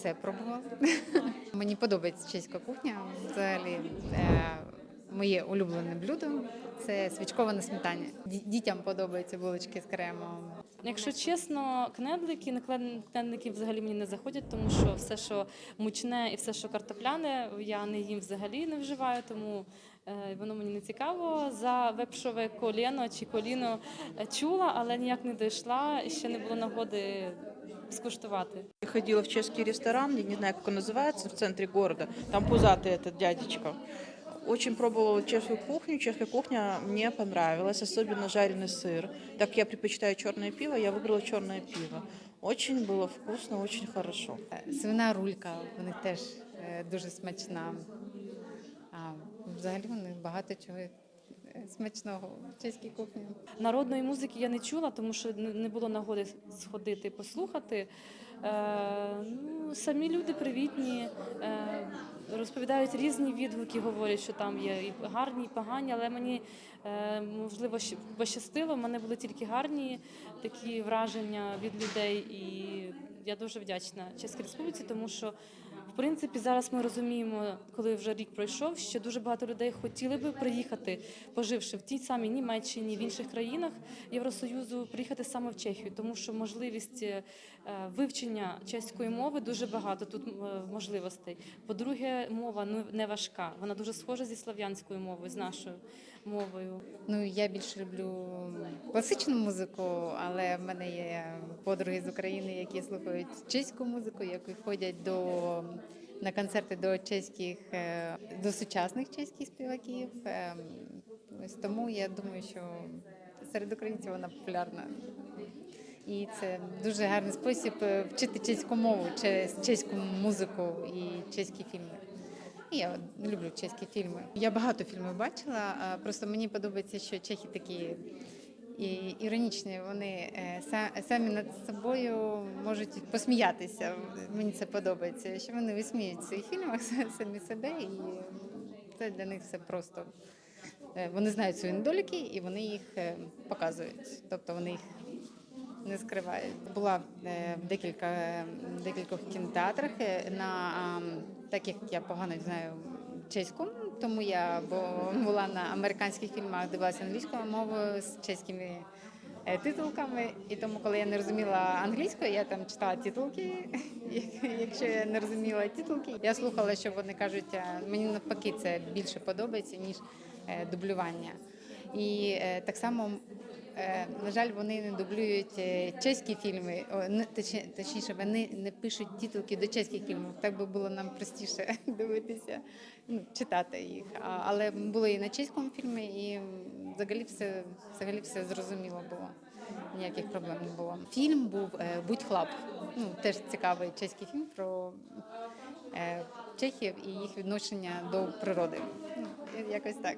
все пробувала. Мені подобається чеська кухня. Взагалі, е, моє улюблене блюдо це свічкове на сметані. Ді- Дітям подобаються булочки з кремом. Якщо чесно, кнедлики, наклен- кнедлики взагалі мені не заходять, тому що все, що мучне і все, що картопляне, я не їм взагалі не вживаю, тому е, воно мені не цікаво. За вепшове коліно чи коліно е, чула, але ніяк не дійшла і ще не було нагоди скуштувати. Я ходила в чешский ресторан, я не знаю, как он называется, в центре города. Там пузатый этот дядечка. Очень пробовала чешскую кухню. Чешская кухня мне понравилась, особенно жареный сыр. Так как я предпочитаю черное пиво, я выбрала черное пиво. Очень было вкусно, очень хорошо. Е, Свина рулька в них теж е, дуже смачна. А взагалі у них багато чого е, смачного в чеській кухні. Народної музики я не чула, тому що не не було нагоди сходити послухати. Е, ну, самі люди привітні, е, розповідають різні відгуки, говорять, що там є і гарні, і погані, але мені е, можливо пощастило. в мене були тільки гарні такі враження від людей, і я дуже вдячна Чеській Республіці, тому що в принципі зараз ми розуміємо, коли вже рік пройшов, що дуже багато людей хотіли би приїхати, поживши в тій самій Німеччині, в інших країнах Євросоюзу, приїхати саме в Чехію, тому що можливість е, вивчення чеської мови дуже багато тут е, можливостей. Мова ну, не важка, вона дуже схожа зі слов'янською мовою, з нашою мовою. Ну я більше люблю класичну музику, але в мене є подруги з України, які слухають чеську музику, які ходять до на концерти до чеських е, до сучасних чеських співаків. Ем, Ось тому я думаю, що серед українців вона популярна. І це дуже гарний спосіб е, вчити чеську мову через чеську музику і чеські фільми. Я люблю чеські фільми. Я багато фільмів бачила. Просто мені подобається, що чехи такі і іронічні. Вони е, самі над собою можуть посміятися. Мені це подобається. Що вони висміють в своїх фільмах самі себе, і це для них все просто. Е, Вони знають свої недоліки і вони їх показують. Тобто вони їх не скривають. Була е, в декілька декількох кінотеатрах е, на ам, так як я погано знаю чеську, тому я була на американських фільмах, дивилася англійською мовою з чеськими е, титулками. І тому, коли я не розуміла англійською, я там читала титулки. Якщо я не розуміла титулки, я слухала, що вони кажуть. Мені навпаки це більше подобається ніж дублювання. І так само На жаль, вони не дублюють е, чеські фільми, точніше, вони не пишуть титулки до чеських фільмів. Так би було нам простіше дивитися, ну, читати їх. Але були і на чеському фільмі, і взагалі все, взагалі все зрозуміло було. Ніяких проблем не було. Фільм був е, Будь хлап. Ну, теж цікавий чеський фільм про е, чехів і їх відношення до природи. Ну, якось так.